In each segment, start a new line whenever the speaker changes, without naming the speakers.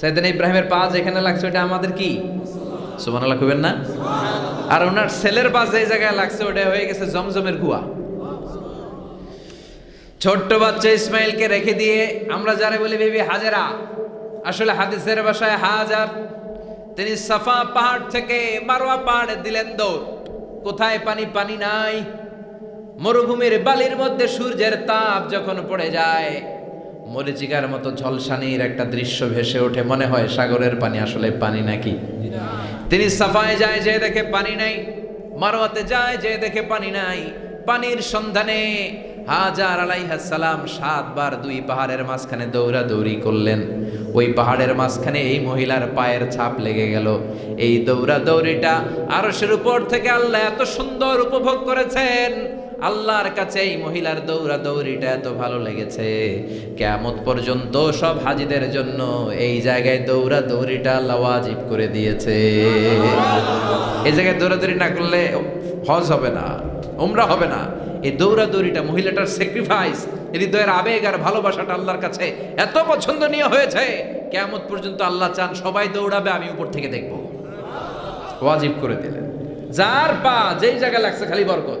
সাইদিন ইব্রাহিমের পা যেখানে লাগছে, ওটা আমাদের কি? সুমান আল্লাহ কইবেন না? আর ওনার ছেলের পা যে জায়গায় লাগছে, ওটা হয়ে গেছে জমজমের কুয়া ছোট্ট বাচ্চা ইসমাইলকে রেখে দিয়ে আমরা যারা বলি, বেবি হাজারা। আসলে হাদিসের ভাষায় হাজার। তিনি সাফা পাহাড় থেকে মারোয়া পাহাড়ে দিলেন দৌড়। কোথায় পানি? পানি নাই। মরুভূমির বালির মধ্যে সূর্যের তাপ যখন পড়ে যায় মরিচিকার মতো ঝলসানির একটা দৃশ্য ভেসে ওঠে। মনে হয় সাগরের পানি, আসলে পানি নাকি? তিনি সাফায় যায়, যে দেখে পানি নাই। মারোয়াতে যায়, যে দেখে পানি নাই। পানির সন্ধানে হাজার সালাম সাতবার দুই পাহাড়ের মাঝখানে দৌড়াদৌড়ি করলেন। ওই পাহাড়ের মাঝখানে এই মহিলার পায়ের ছাপ লেগে গেল। এই দৌড়াদৌড়িটা আরশের উপর থেকে আল্লাহ এত সুন্দর উপভোগ করেছেন। আল্লাহর কাছে এই মহিলার দৌড়া দৌড়িটা এত ভালো লেগেছে। কেমত পর্যন্ত সব হাজিদের জন্য এই জায়গায় দৌড়া দৌড়িটা আল্লাহ ওয়াজিব করে দিয়েছে। এই জায়গায় দৌড়াদৌড়ি না করলে হজ হবে না, উমরা হবে না। এই দৌড়াদৌড়িটা মহিলাটার স্যাক্রিফাইস হৃদয়ের আবেগ আর ভালোবাসাটা আল্লাহর কাছে এত পছন্দনীয় হয়েছে। কেমত পর্যন্ত আল্লাহ চান সবাই দৌড়াবে, আমি উপর থেকে দেখব। ওয়াজিব করে দিলেন। যার পা যেই জায়গায় লাগছে খালি বরকত।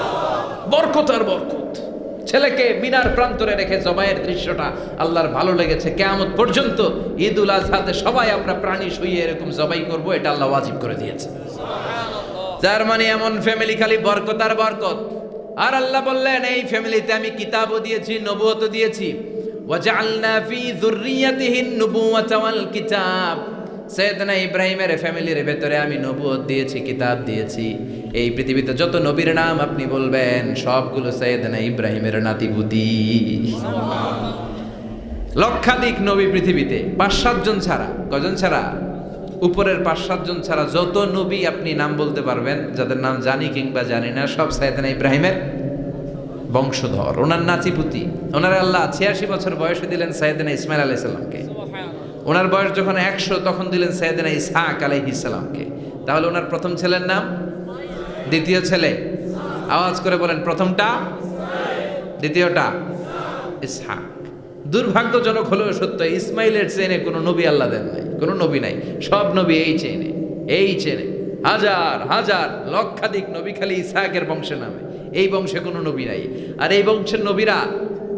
বরকত আর বরকত। ছেলেকে মিনার প্রান্তরে রেখে জবাইয়ের দৃশ্যটা আল্লাহর ভালো লেগেছে। কেমন পর্যন্ত ঈদ উল আজহাতে সবাই আমরা প্রাণী শুয়ে এরকম জবাই করব এটা আল্লাহ ওয়াজিব করে দিয়েছে। যার মানে এমন ফ্যামিলি খালি বরকত আর বরকত। আর আল্লাহ বললেন এই ফ্যামিলিতে আমি কিতাবও দিয়েছি নবুয়তও দিয়েছি। ওয়াজআলনা ফি যুররিয়াতিহিন নুবুওয়াতা ওয়াল কিতাব। সৈয়দনা ইব্রাহিমের ফ্যামিলির ভেতরে আমি নবুয়ত দিয়েছি, কিতাব দিয়েছি। এই পৃথিবীতে যত নবীর নাম আপনি বলবেন, সবগুলো সৈয়দনা ইব্রাহিমের নাতিপুতি লক্ষাধিক নবী পৃথিবীতে পাঁচ সাতজন ছাড়া। কজন ছাড়া? উপরের পাঁচ সাতজন ছাড়া যত নবী আপনি নাম বলতে পারবেন, যাদের নাম জানি কিংবা জানি না, সব সাইদানা ইব্রাহিমের বংশধর, ওনার নাচিপুতি ওনার আল্লাহ ছিয়াশি বছর বয়সে দিলেন সাইদানা ইসমাইল আলাইসাল্লামকে ওনার বয়স যখন একশো, তখন দিলেন সাইদানা ইসহাক আলাইহিসাল্লামকে তাহলে ওনার প্রথম ছেলের নাম? দ্বিতীয় ছেলে? আওয়াজ করে বলেন, প্রথমটা? দ্বিতীয়টা? ইসহাক। দুর্ভাগ্যজনক হলেও সত্য, ইসমাইলের চেনে কোনো নবী আল্লাহ দেন নাই, কোনো নবী নাই, সব নবী এই চেনে এই চেনে হাজার হাজার, লক্ষাধিক নবী খালি ইসহাকের বংশে নামে, এই বংশে কোনো নবী নাই। আর এই বংশের নবীরা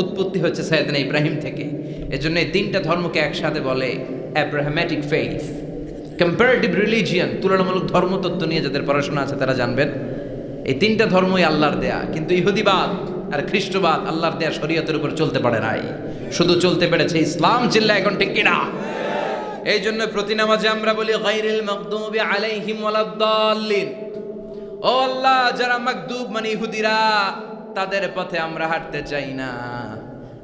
উৎপত্তি হচ্ছে সৈয়দনা ইব্রাহিম থেকে। এজন্য এই তিনটা ধর্মকে একসাথে বলে অ্যাব্রাহামেটিক ফেইথ কম্পারেটিভ রিলিজিয়ান তুলনামূলক ধর্মতত্ত্ব নিয়ে যাদের পড়াশোনা আছে, তারা জানবেন, এই তিনটা ধর্মই আল্লাহর দেয়া। কিন্তু ইহুদিবাদ আর খ্রিস্টবাদ আল্লাহর দেয়া শরীয়তের উপর চলতে পারে নাই। শুধু চলতে পেরেছে ইসলাম চিল্লা এখন ঠিক কিনা? এই জন্য প্রতি নামাজে আমরা বলি গাইরিল মাগদুবি আলাইহিম ওয়ালাদ্দাল্লিন ও আল্লাহ, যারা মাকদুব মানে ইহুদিরা, তাদের পথে আমরা হাঁটতে চাই না।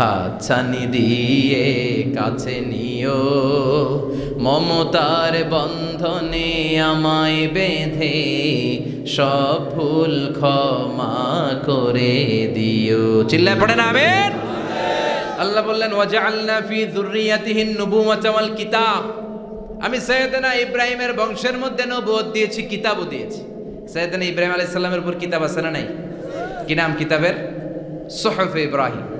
হাতছানি দিয়ে কাছে নিও। মমতার বন্ধনে আমায় বেঁধে সব ভুল ক্ষমা করে দিও। চিল্লায় পড়ে না, আমেন? আল্লাহ বললেন, ওয়াজআলনা ফি যুররিয়াতিহিন নুবুওয়াতা ওয়াল কিতাব। আমি সৈয়দনা ইব্রাহিমের বংশের মধ্যে নবুয়ত দিয়েছি, কিতাবও দিয়েছি। সৈয়দনা ইব্রাহিম আলাইহিস সালামের উপর কিতাব আছে না নাই? কি নাম কিতাবের? সুহফ ইব্রাহিম।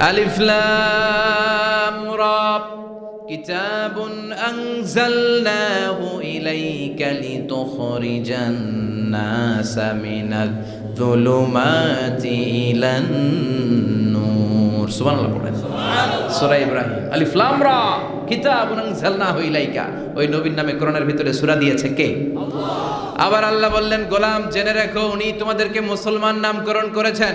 আলিফ লাম রা কিতাবুন আনজালনাহু ইলাইকা লিতুখরিজান নাসা মিনাল যুলুমাতি ইলান নূর। সুবহানাল্লাহ পড়েন। সূরা ইব্রাহিম। আলিফ লাম রা কিতাবুন আনজালনাহু ইলাইকা। ওই নবীর নামে কোরআনের ভিতরে সূরা দিয়েছে কে? আবার আল্লাহ বললেন গোলাম জেনে রাখো উনি তোমাদেরকে মুসলমান নামকরণ করেছেন।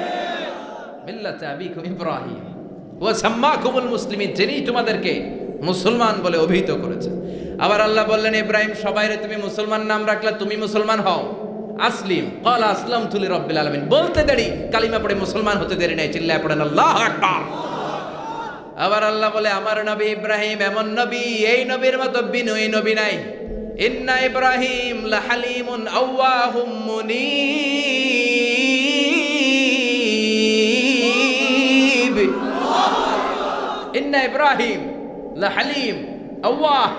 মিল্লাতে আবিকুম ইব্রাহিম। মুসলিমিন, যিনি তোমাদেরকে মুসলমান বলে অভিহিত করেছে আবার আল্লাহ বললেন, ইব্রাহিম সবাইরে তুমি মুসলমান নাম রাখলে তুমি মুসলমান হও। আসলিম, ক্বালা আসলাম তুলি রব্বিল আলামিন। বলতে দেরি, কালিমা পড়ে মুসলমান হতে দেরি নাই, চিল্লায় পড়েন, আল্লাহু আবার আল্লাহ বলে, আমার নবী ইব্রাহিম এমন নবী, এই নবীর মতো বিনয়ী নবী নাই। ইন্না ইব্রাহিম লাহালিমুন আওয়াহুম মুনীব। ইব্রাহিম লাহালিম আওয়াহ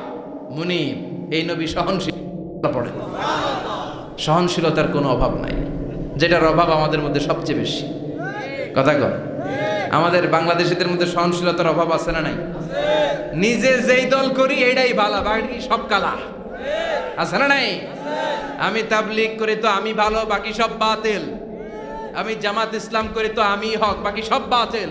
মুনীব এই নবী সহনশীল সহনশীলতার কোনো অভাব নাই, যেটার অভাব আমাদের মধ্যে সবচেয়ে বেশি। কথা কর আমাদের বাংলাদেশিদের মধ্যে সহনশীলতার অভাব আছে না নাই? নিজে যেই দল করি এটাই বালা, বাকি সব কালা। আছে না নাই? আমি তাবলিগ করি তো আমি ভালো, বাকি সব বাতিল। আমি জামাত ইসলাম করি তো আমি হক, বাকি সব বাতিল।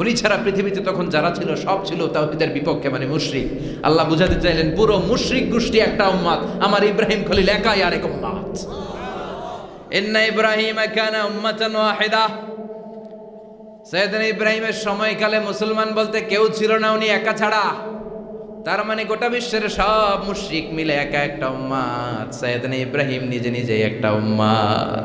উনি ছাড়া পৃথিবীতে তখন যারা ছিল, সব ছিল তাওহীদের বিপক্ষে মানে মুশরিক। আল্লাহ বুঝাতে চাইলেন, পুরো মুশরিক গোষ্ঠী একটা উম্মাত আমার ইব্রাহিম খলিল একাই আরেক উম্মাত ইন্না ইব্রাহিম কানা উম্মাতান ওয়াহিদা। সৈয়দনা ইব্রাহিমের সময়কালে মুসলমান বলতে কেউ ছিল না উনি একা ছাড়া। তার মানে গোটা বিশ্বের সব মুশ্রিক মিলে একা একটা উম্মাত সৈয়দনা ইব্রাহিম নিজে নিজে একটা উম্মাত